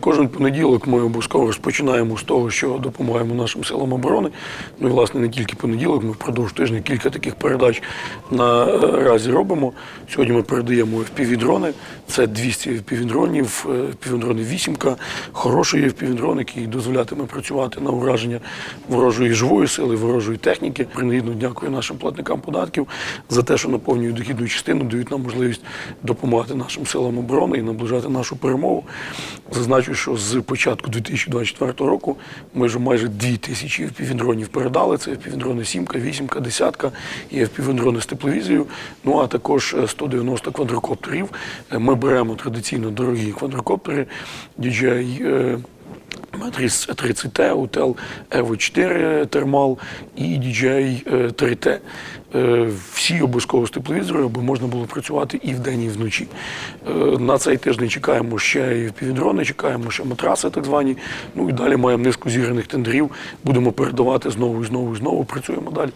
Кожен понеділок ми обов'язково розпочинаємо з того, що допомагаємо нашим силам оборони. Ну і власне не тільки понеділок, ми впродовж тижня кілька таких передач на е, робимо. Сьогодні ми передаємо FPV-дрони. Це 200 FPV-дронів, е, вісімка, хороший FPV-дрон, який дозволятиме працювати на ураження ворожої живої сили, ворожої техніки. Принагідно дякую нашим платникам податків за те, що наповнюють дохідну частину, дають нам можливість допомагати нашим силам оборони і наближати нашу перемогу. Зазначу, що з початку 2024 року ми вже майже 2 тисячі FPV-дронів передали. Це FPV-дрони 7, 8, 10 і FPV-дрони з тепловізією. Ну а також е, 190 квадрокоптерів. Ми беремо традиційно дорогі квадрокоптери DJI 30T, Утел Evo 4 Термал і DJI 3T. Е, Всі обов'язково з тепловізором, аби можна було працювати і вдень, і вночі. Е, На цей тиждень чекаємо ще і півдрони, чекаємо ще матраси, так звані. Ну і далі маємо низку зіграних тендерів. Будемо передавати знову і знову і знову. Працюємо далі.